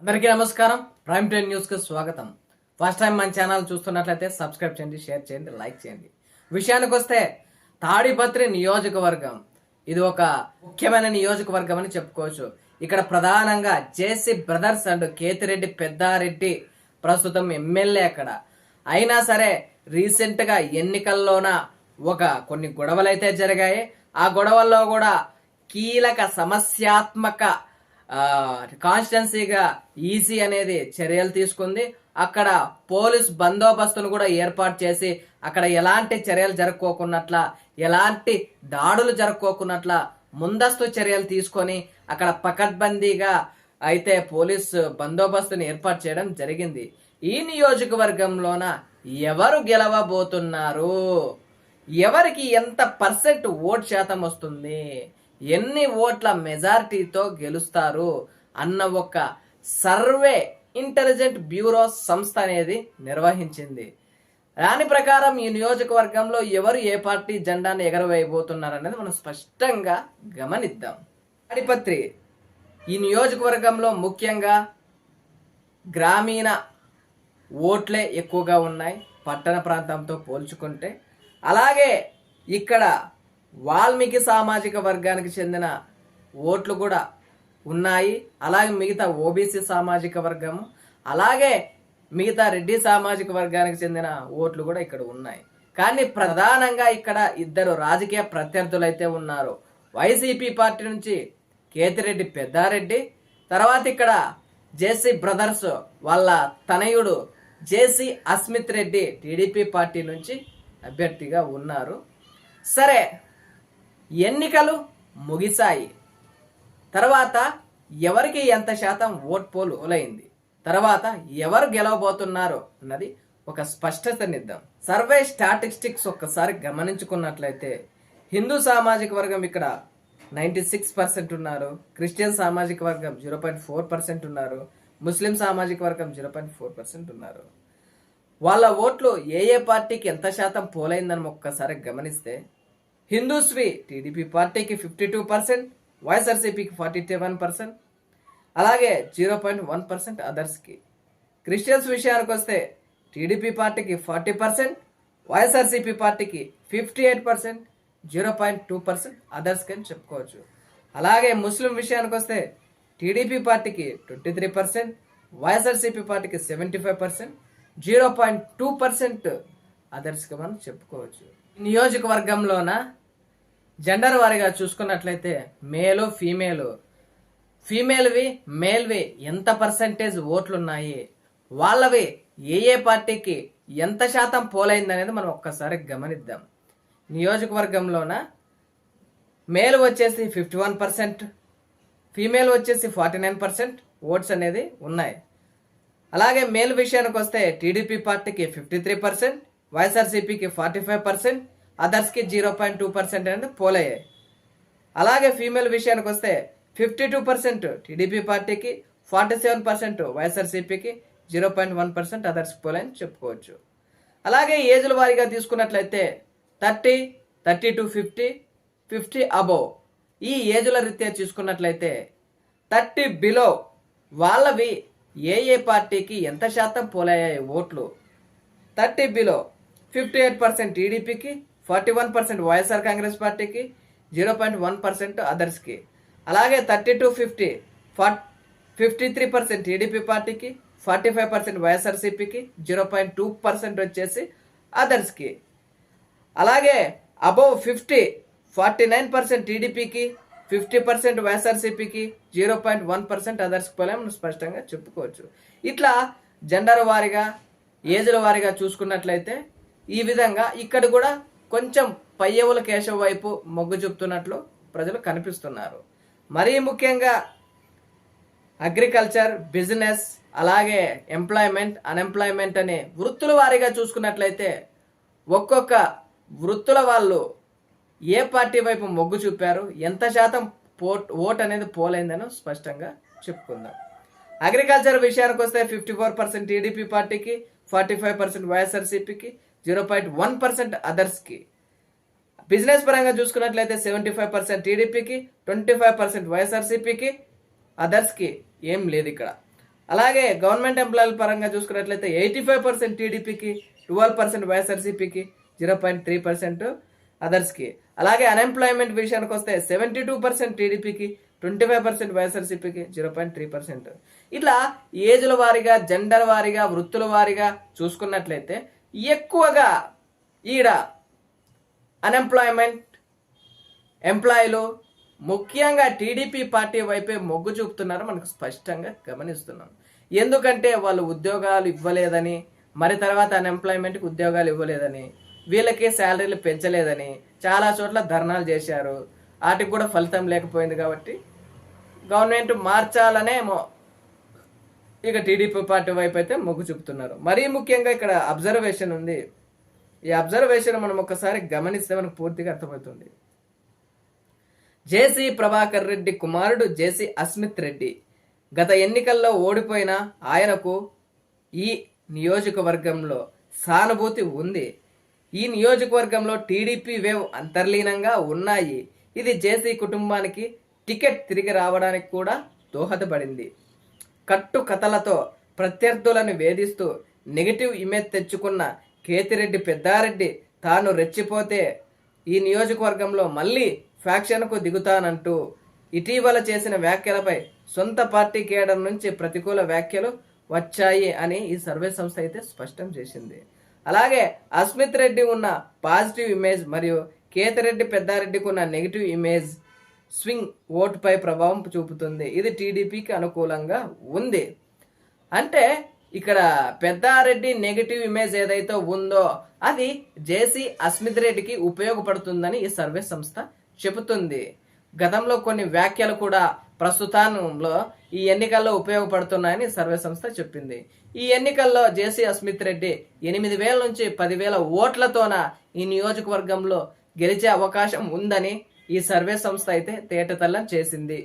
అందరికీ నమస్కారం. Prime time న్యూస్కి స్వాగతం. ఫస్ట్ టైం మన ఛానల్ చూస్తున్నట్లయితే సబ్స్క్రైబ్ చేయండి షేర్ చేయండి లైక్ చేయండి. విషయానికి వస్తే తాడిపత్రి నియోజకవర్గం. ఇది ఒక ముఖ్యమైన నియోజకవర్గం అని చెప్పుకోవచ్చు. ఇక్కడ ప్రధానంగా JC brothers and Kethireddy Peddareddy ప్రస్తుతం ఎమ్మెల్యే అక్కడ. అయినా సరే రీసెంట్గా ఎన్నికల్లోన ఒక కొన్ని గొడవలు అయితే జరిగాయి. ఆ గొడవల్లో కూడా కీలక సమస్యాత్మక కాన్స్టెన్సీగా ఈసీ అనేది చర్యలు తీసుకుంది. అక్కడ పోలీస్ బందోబస్తును కూడా ఏర్పాటు చేసి అక్కడ ఎలాంటి చర్యలు జరుపుకోకున్నట్ల ఎలాంటి దాడులు జరుపుకోకున్నట్ల ముందస్తు చర్యలు తీసుకొని అక్కడ పకడ్బందీగా అయితే పోలీస్ బందోబస్తుని ఏర్పాటు చేయడం జరిగింది. ఈ నియోజకవర్గంలోన ఎవరు గెలవబోతున్నారు? ఎవరికి ఎంత పర్సెంట్ ఓట్ శాతం వస్తుంది? ఎన్ని ఓట్ల మెజారిటీతో గెలుస్తారు అన్న ఒక సర్వే ఇంటెలిజెంట్ బ్యూరో సంస్థ అనేది నిర్వహించింది. దాని ప్రకారం ఈ నియోజకవర్గంలో ఎవరు ఏ పార్టీ జెండాను ఎగరవేయబోతున్నారు అనేది మనం స్పష్టంగా గమనిద్దాం. అడిపత్రి ఈ నియోజకవర్గంలో ముఖ్యంగా గ్రామీణ ఓట్లే ఎక్కువగా ఉన్నాయి. పట్టణ ప్రాంతంతో పోల్చుకుంటే. అలాగే ఇక్కడ వాల్మీకి సామాజిక వర్గానికి చెందిన ఓట్లు కూడా ఉన్నాయి. అలాగే మిగతా ఓబీసీ సామాజిక వర్గం అలాగే మిగతా రెడ్డి సామాజిక వర్గానికి చెందిన ఓట్లు కూడా ఇక్కడ ఉన్నాయి. కానీ ప్రధానంగా ఇక్కడ ఇద్దరు రాజకీయ ప్రత్యర్థులు అయితే ఉన్నారు. వైసీపీ పార్టీ నుంచి కేతిరెడ్డి పెద్దారెడ్డి తర్వాత ఇక్కడ జేసీ బ్రదర్స్ వాళ్ళ తనయుడు JC Asmit Reddy TDP party నుంచి అభ్యర్థిగా ఉన్నారు. సరే ఎన్నికలు ముగిశాయి. తర్వాత ఎవరికి ఎంత శాతం ఓట్ పోల్ ఓలైంది? తర్వాత ఎవరు గెలవబోతున్నారు అన్నది ఒక స్పష్టతనిద్దాం సర్వే స్టాటిస్టిక్స్ ఒక్కసారి గమనించుకున్నట్లయితే హిందూ సామాజిక వర్గం ఇక్కడ నైంటీ సిక్స్ పర్సెంట్ ఉన్నారు. క్రిస్టియన్ సామాజిక వర్గం జీరో పాయింట్ ఫోర్ పర్సెంట్ ఉన్నారు. ముస్లిం సామాజిక వర్గం జీరో పాయింట్ ఫోర్ పర్సెంట్ ఉన్నారు. వాళ్ళ ఓట్లు ఏ ఏ పార్టీకి ఎంత శాతం పోలైందని ఒక్కసారి గమనిస్తే హిందూస్వి టీడీపీ పార్టీకి ఫిఫ్టీ టూ పర్సెంట్ వైఎస్ఆర్సీపీకి ఫార్టీ సెవెన్ పర్సెంట్ అలాగే జీరో పాయింట్ వన్ పర్సెంట్ అదర్స్కి. క్రిస్టియన్స్ విషయానికి వస్తే టీడీపీ పార్టీకి ఫార్టీ పర్సెంట్ వైఎస్ఆర్సీపీ పార్టీకి fifty eight percent zero point two percent అదర్స్కి అని చెప్పుకోవచ్చు. అలాగే ముస్లిం విషయానికి వస్తే టీడీపీ పార్టీకి ట్వంటీ త్రీ పర్సెంట్ వైఎస్ఆర్సీపీ పార్టీకి seventy five percent zero point two percent అదర్స్గా మనం చెప్పుకోవచ్చు. నియోజకవర్గంలోన జెండర్ వారీగా చూసుకున్నట్లయితే మేలు ఫీమేలు ఫీమేల్వి మేల్వి ఎంత పర్సంటేజ్ ఓట్లున్నాయి? వాళ్ళవి ఏ ఏ పార్టీకి ఎంత శాతం పోలైంది అనేది మనం ఒక్కసారి గమనిద్దాం. నియోజకవర్గంలోన మేల్ వచ్చేసి ఫిఫ్టీ వన్ పర్సెంట్ ఫీమేల్ వచ్చేసి ఫార్టీ నైన్ పర్సెంట్ ఓట్స్ అనేది ఉన్నాయి. అలాగే మేల్ విషయానికి వస్తే టీడీపీ పార్టీకి ఫిఫ్టీ త్రీ పర్సెంట్ వైఎస్ఆర్సీపీకి ఫార్టీ ఫైవ్ పర్సెంట్ అదర్స్కి జీరో పాయింట్ టూ పర్సెంట్ అనేది పోలయ్యాయి. అలాగే ఫీమేల్ విషయానికి వస్తే ఫిఫ్టీ టూ పర్సెంట్ టీడీపీ పార్టీకి ఫార్టీ సెవెన్ పర్సెంట్ వైఎస్ఆర్సీపీకి zero point one percent others పోలని చెప్పుకోవచ్చు. అలాగే ఏజ్ల వారీగా తీసుకున్నట్లయితే thirty thirty to fifty fifty above. ఈ ఏజ్ల రీత్యా చూసుకున్నట్లయితే థర్టీ బిలో వాళ్ళవి ఏ ఏ పార్టీకి ఎంత శాతం పోలయ్యాయి ఓట్లు? Thirty below fifty eight percent టీడీపీకి forty one percent YSR Congress పార్టీకి జీరో పాయింట్ వన్ పర్సెంట్ అదర్స్కి. అలాగే thirty to fifty four fifty three percent TDP పార్టీకి ఫార్టీ ఫైవ్ పర్సెంట్ వైఎస్ఆర్సీపీకి జీరో పాయింట్ టూ పర్సెంట్ వచ్చేసి అదర్స్కి. అలాగే above fifty forty nine percent టీడీపీకి ఫిఫ్టీ పర్సెంట్ వైఎస్ఆర్సీపీకి జీరో పాయింట్ వన్ పర్సెంట్ అదర్స్కి పోలే స్పష్టంగా చెప్పుకోవచ్చు. ఇట్లా జెండర్ వారీగా ఏజ్ల వారీగా చూసుకున్నట్లయితే ఈ విధంగా ఇక్కడ కూడా కొంచెం పయ్యవుల కేశవ వైపు మొగ్గు చూపుతున్నట్లు ప్రజలు కనిపిస్తున్నారు. మరీ ముఖ్యంగా అగ్రికల్చర్ బిజినెస్ అలాగే ఎంప్లాయ్మెంట్ అన్ఎంప్లాయ్మెంట్ అనే వృత్తుల వారీగా చూసుకున్నట్లయితే ఒక్కొక్క వృత్తుల వాళ్ళు ఏ పార్టీ వైపు మొగ్గు చూపారు ఎంత శాతం పోట్ ఓట్ అనేది పోలైందని స్పష్టంగా చెప్పుకుందాం. అగ్రికల్చర్ విషయానికి వస్తే ఫిఫ్టీ ఫోర్ పర్సెంట్ టీడీపీ పార్టీకి ఫార్టీ ఫైవ్ పర్సెంట్ వైఎస్ఆర్సీపీకి జీరో పాయింట్ వన్ పర్సెంట్ అదర్స్కి బిజినెస్ పరంగా చూసుకున్నట్లయితే సెవెంటీ ఫైవ్ పర్సెంట్ టీడీపీకి ట్వంటీ ఫైవ్ పర్సెంట్ వైఎస్ఆర్సీపీకి అదర్స్కి ఏం లేదు ఇక్కడ. అలాగే గవర్నమెంట్ ఎంప్లాయీల పరంగా చూసుకున్నట్లయితే ఎయిటీ ఫైవ్ పర్సెంట్ టీడీపీకి ట్వెల్వ్ పర్సెంట్ వైఎస్ఆర్సీపీకి జీరో పాయింట్ త్రీ పర్సెంట్ అదర్స్కి అలాగే అన్ఎంప్లాయ్మెంట్ విషయానికి వస్తే సెవెంటీ టూ పర్సెంట్ టీడీపీకి ట్వంటీ ఫైవ్ పర్సెంట్ వైఎస్ఆర్సీపీకి జీరో పాయింట్ త్రీ పర్సెంట్ ఇట్లా ఏజ్ల వారీగా జెండర్ వారీగా వృత్తుల వారీగా చూసుకున్నట్లయితే ఎక్కువగా ఈడ అన్ఎంప్లాయ్మెంట్ ఎంప్లాయీలు ముఖ్యంగా టీడీపీ పార్టీ వైపే మొగ్గు చూపుతున్నారు. మనకు స్పష్టంగా గమనిస్తున్నాం. ఎందుకంటే వాళ్ళు ఉద్యోగాలు ఇవ్వలేదని మరి తర్వాత అన్ఎంప్లాయ్మెంట్కి ఉద్యోగాలు ఇవ్వలేదని వీళ్ళకి శాలరీలు పెంచలేదని చాలా చోట్ల ధర్నాలు చేశారు. వాటికి కూడా ఫలితం లేకపోయింది కాబట్టి గవర్నమెంట్ మార్చాలనేమో ఇక టీడీపీ పార్టీ వైపు అయితే మొగ్గు చూపుతున్నారు. మరీ ముఖ్యంగా ఇక్కడ అబ్జర్వేషన్ ఉంది. ఈ అబ్జర్వేషన్ మనం ఒకసారి గమనిస్తే మనకు పూర్తిగా అర్థమవుతుంది. జేసీ ప్రభాకర్ రెడ్డి కుమారుడు జేసీ అస్మిత్ రెడ్డి గత ఎన్నికల్లో ఓడిపోయిన ఆయనకు ఈ నియోజకవర్గంలో సానుభూతి ఉంది. ఈ నియోజకవర్గంలో టీడీపీ వేవ్ అంతర్లీనంగా ఉన్నాయి. ఇది జేసీ కుటుంబానికి టికెట్ తిరిగి రావడానికి కూడా దోహదపడింది. కట్టు కథలతో ప్రత్యర్థులను వేధిస్తూ నెగిటివ్ ఇమేజ్ తెచ్చుకున్న కేతిరెడ్డి పెద్దారెడ్డి తాను రెచ్చిపోతే ఈ నియోజకవర్గంలో మళ్ళీ ఫ్యాక్షన్కు దిగుతానంటూ ఇటీవల చేసిన వ్యాఖ్యలపై సొంత పార్టీ కేడర్ నుంచి ప్రతికూల వ్యాఖ్యలు వచ్చాయి అని ఈ సర్వే సంస్థ అయితే స్పష్టం చేసింది. అలాగే అస్మిత్ రెడ్డి ఉన్న పాజిటివ్ ఇమేజ్ మరియు కేతిరెడ్డి పెద్దారెడ్డికి ఉన్న నెగిటివ్ ఇమేజ్ స్వింగ్ ఓటుపై ప్రభావం చూపుతుంది. ఇది టీడీపీకి అనుకూలంగా ఉంది. అంటే ఇక్కడ పెద్దారెడ్డి నెగిటివ్ ఇమేజ్ ఏదైతే ఉందో అది జేసీ అస్మిత్ రెడ్డికి ఉపయోగపడుతుందని ఈ సర్వే సంస్థ చెబుతుంది. గతంలో కొన్ని వ్యాఖ్యలు కూడా ప్రస్తుతంలో ఈ ఎన్నికల్లో ఉపయోగపడుతున్నాయని సర్వే సంస్థ చెప్పింది. ఈ ఎన్నికల్లో జేసీ అస్మిత్ రెడ్డి ఎనిమిది వేల నుంచి పదివేల ఓట్లతోన ఈ నియోజకవర్గంలో గెలిచే అవకాశం ఉందని ఈ సర్వే సంస్థ అయితే తేటతల్లం చేసింది.